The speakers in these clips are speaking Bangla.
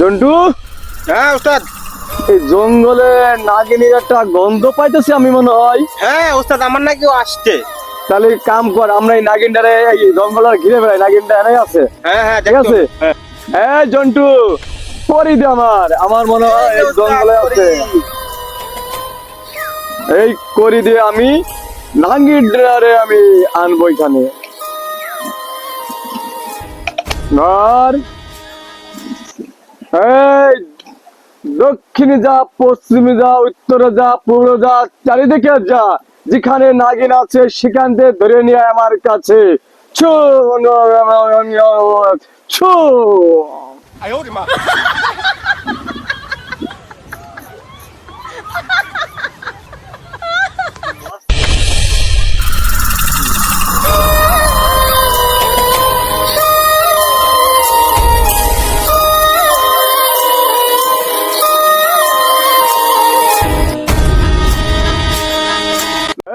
জন্টু? হ্যাঁ ওস্তাদ। এই জঙ্গলে নাগিনীর একটা গন্ধ পাইতেছি আমি মনে হয়। হ্যাঁ ওস্তাদ আমার নাকি আসছে। তাহলে কাম কর আমরা এই নাগিনটারে এই ঘিরে বেড়াই নাগিনটা এনে আছে। হ্যাঁ হ্যাঁ ঠিক আছে? হ্যাঁ। হ্যাঁ জন্টু করি দে আমার আমার মনে হয় এই জঙ্গলে আছে। এই করি দিয়ে আমি নাগিনটারে আমি আনব এখানে। আর এই দক্ষিণে যা, পশ্চিমে যা, উত্তরে যা, পূর্ব যা, চারিদিকে যা, যেখানে নাগিন আছে, সেখান থেকে ধরে নিয়ে আমার কাছে। ছু ছু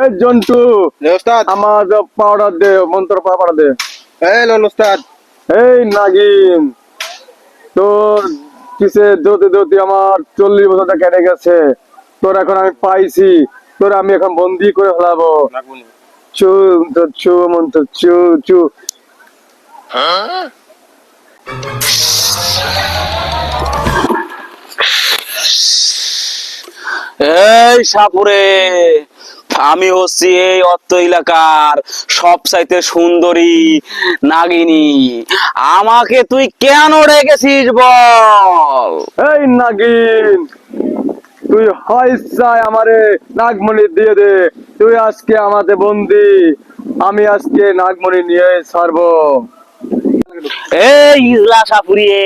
এই জন্টু ওস্তাদ। আমার পাউডার দে মন্ত্র পাউডার দে। এই লোন ওস্তাদ। এই নাগিন তোর কিসে দোতে দোতে আমার চল্লিশ বছরটা কেটে গেছে। তোর এখন আমি পাইছি তোর আমি এখন বন্দি করে ফেলাবো। চু তো চু মন্ত্র চু চু। এই সাপুরে। আমি হচ্ছি এই অত্ত এলাকার সব চাইতে সুন্দরী নাগিনী। আমাকে তুই কেন রেখেছিস বল? এই নাগিন তুই হয় চাই আমারে নাগমণি দিয়ে দে। তুই আজকে আমাদের বন্দি আমি আজকে নাগমণি নিয়ে ছাড়বো। এই ইজলা সাপুরিয়ে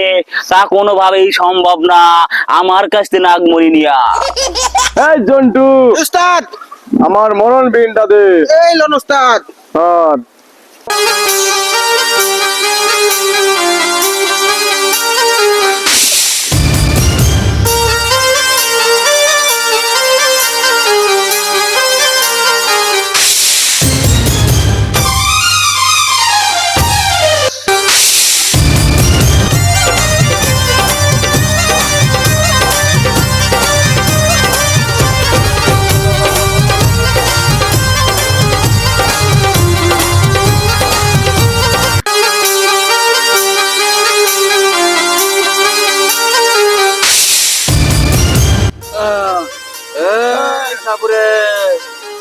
তা কোনোভাবেই সম্ভব না। আমার কাছ থেকে নাগমণি নিয়া এই জন্টু ওস্তাদ আমার মরণ বিনটা দে। এই লনস্তাদ। ওস্তাদ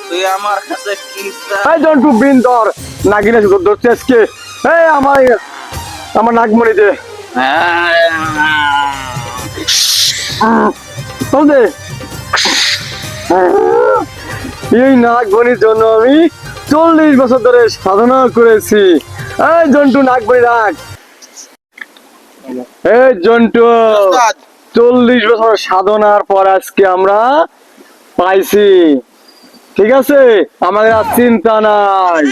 তুই আমার কাছে কি এই জন্টু বিন ধর নাগিনে ধরছে আজকে এই আমার আমার নাগমণি দে। চল দে। এই নাগমণির জন্য আমি চল্লিশ বছর ধরে সাধনা করেছি। এই জন্টু নাগমণি রাখ এই জন্টু চল্লিশ বছর সাধনার পর আজকে আমরা পাইছি। ঠিক আছে? আমাদের আর চিন্তা নাই।